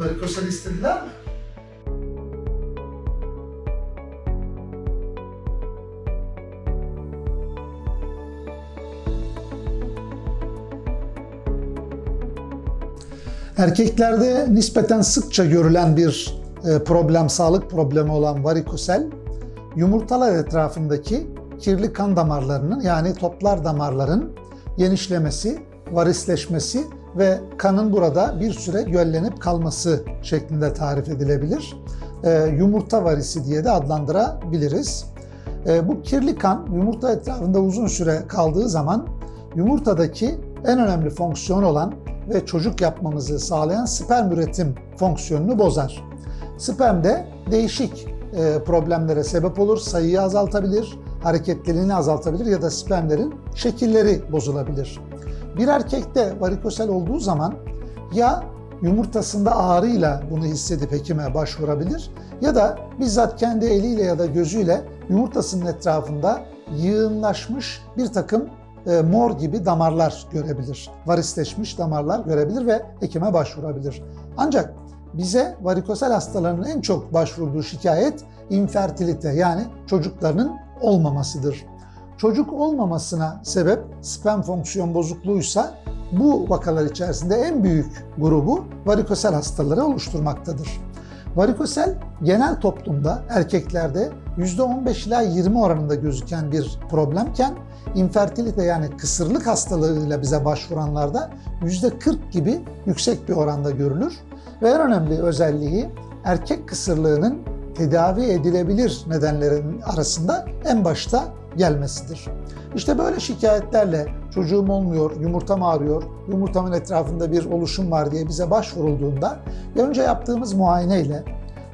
Varikosel istediler mi? Erkeklerde nispeten sıkça görülen bir e, problem, sağlık problemi olan varikosel, yumurtalar etrafındaki kirli kan damarlarının yani toplar damarların genişlemesi, varisleşmesi ve kanın burada bir süre göllenip kalması şeklinde tarif edilebilir. E, yumurta varisi diye de adlandırabiliriz. E, bu kirli kan yumurta etrafında uzun süre kaldığı zaman yumurtadaki en önemli fonksiyon olan ve çocuk yapmamızı sağlayan sperm üretim fonksiyonunu bozar. Sperm de değişik e, problemlere sebep olur, sayıyı azaltabilir, hareketliliğini azaltabilir ya da spermlerin şekilleri bozulabilir. Bir erkekte varikosel olduğu zaman ya yumurtasında ağrıyla bunu hissedip hekime başvurabilir ya da bizzat kendi eliyle ya da gözüyle yumurtasının etrafında yığınlaşmış bir takım e, mor gibi damarlar görebilir. Varisleşmiş damarlar görebilir ve hekime başvurabilir. Ancak bize varikosel hastalarının en çok başvurduğu şikayet infertilite yani çocuklarının olmamasıdır. Çocuk olmamasına sebep sperm fonksiyon bozukluğuysa bu vakalar içerisinde en büyük grubu varikosel hastaları oluşturmaktadır. Varikosel genel toplumda erkeklerde %15 ila 20 oranında gözüken bir problemken infertilite yani kısırlık hastalığıyla bize başvuranlarda %40 gibi yüksek bir oranda görülür. Ve en önemli özelliği erkek kısırlığının tedavi edilebilir nedenlerin arasında en başta gelmesidir. İşte böyle şikayetlerle çocuğum olmuyor, yumurtam ağrıyor, yumurtamın etrafında bir oluşum var diye bize başvurulduğunda önce yaptığımız muayeneyle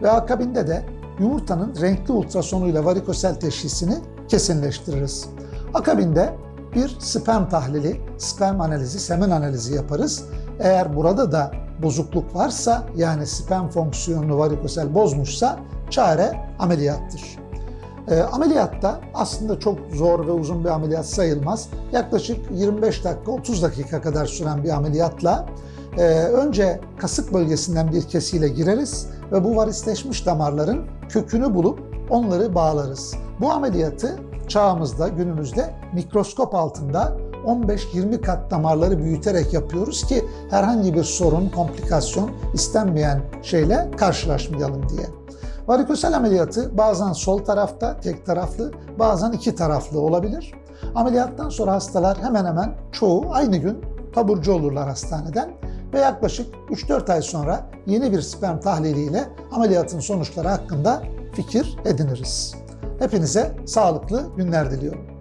ve akabinde de yumurtanın renkli ultrasonuyla varikosel teşhisini kesinleştiririz. Akabinde bir sperm tahlili, sperm analizi, semen analizi yaparız. Eğer burada da bozukluk varsa yani sperm fonksiyonunu varikosel bozmuşsa çare ameliyattır. E, ameliyatta aslında çok zor ve uzun bir ameliyat sayılmaz. Yaklaşık 25 dakika 30 dakika kadar süren bir ameliyatla e, önce kasık bölgesinden bir kesiyle gireriz ve bu varisleşmiş damarların kökünü bulup onları bağlarız. Bu ameliyatı çağımızda, günümüzde mikroskop altında 15-20 kat damarları büyüterek yapıyoruz ki herhangi bir sorun, komplikasyon, istenmeyen şeyle karşılaşmayalım diye. Varikosel ameliyatı bazen sol tarafta tek taraflı, bazen iki taraflı olabilir. Ameliyattan sonra hastalar hemen hemen çoğu aynı gün taburcu olurlar hastaneden ve yaklaşık 3-4 ay sonra yeni bir sperm tahliliyle ameliyatın sonuçları hakkında fikir ediniriz. Hepinize sağlıklı günler diliyorum.